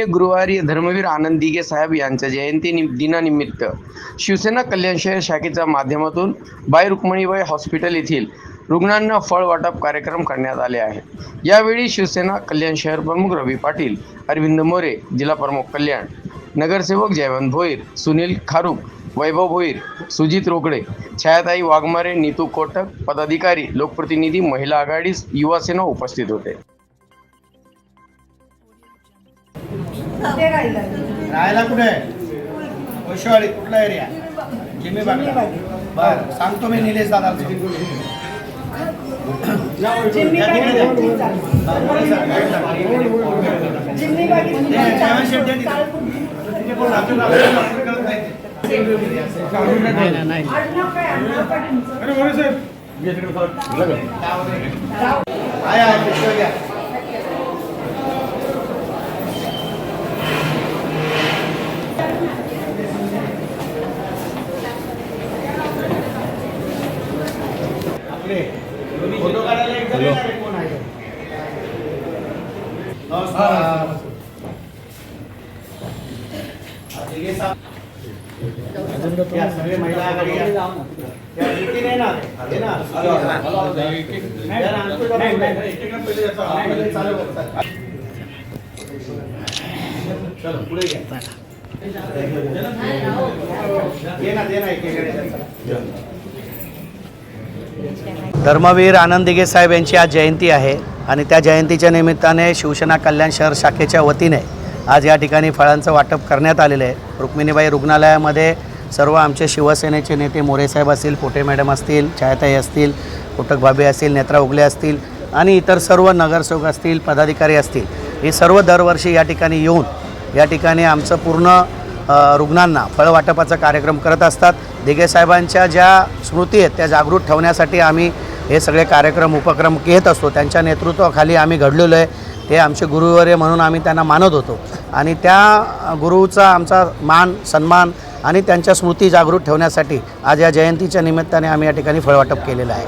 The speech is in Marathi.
माननीय गुरुवारी धर्मवीर आनंद दिघे साहेब यांच्या जयंती नि- दिनानिमित्त शिवसेना कल्याण शहर शाखेच्या माध्यमातून बाई रुक्मणीबाई हॉस्पिटल येथील रुग्णांना फळ वाटप कार्यक्रम करण्यात आले आहे यावेळी शिवसेना कल्याण शहर प्रमुख रवी पाटील अरविंद मोरे जिल्हा प्रमुख कल्याण नगरसेवक जयवंत भोईर सुनील खारूक वैभव भोईर सुजित रोकडे छायाताई वाघमारे नीतू कोटक पदाधिकारी लोकप्रतिनिधी महिला आघाडी युवासेना उपस्थित होते. राहायला कुठे? वैशवाडी कुठला एरिया जिम्मी बागला बर सांगतो मी निलेश दादा आहे. आहे या सगळे महिला आघाडी या. या इथे नाही ना हे ना या ना, आणतो जरा पुढे. पहिले चालू करतात. चलो पुढे घ्या ये ना दे ना एकेकडे धर्मवीर आनंद दिघे साहेब यांची आज जयंती आहे आणि त्या जयंतीच्या निमित्ताने शिवसेना कल्याण शहर शाखेच्या वतीने आज या ठिकाणी फळांचं वाटप करण्यात आलेलं आहे. रुक्मिणीबाई रुग्णालयामध्ये सर्व आमचे शिवसेनेचे नेते मोरेसाहेब असतील पोटे मॅडम असतील छायाताई असतील कोटक भाबे असतील नेत्रा उगले असतील आणि इतर सर्व नगरसेवक असतील पदाधिकारी असतील हे सर्व दरवर्षी या ठिकाणी येऊन या ठिकाणी आमचं पूर्ण रुग्णांना फळवाटपाचा कार्यक्रम करत असतात. दिघेसाहेबांच्या ज्या स्मृती आहेत त्या जागृत ठेवण्यासाठी आम्ही हे सगळे कार्यक्रम उपक्रम घेत असतो. त्यांच्या नेतृत्वाखाली आम्ही घडलेलो आहे. ते आमचे गुरुवर्य म्हणून आम्ही त्यांना मानत होतो. आणि त्या गुरुचा आमचा मान सन्मान आणि त्यांच्या स्मृती जागृत ठेवण्यासाठी आज या जयंतीच्या निमित्ताने आम्ही या ठिकाणी फळवाटप केलेलं आहे.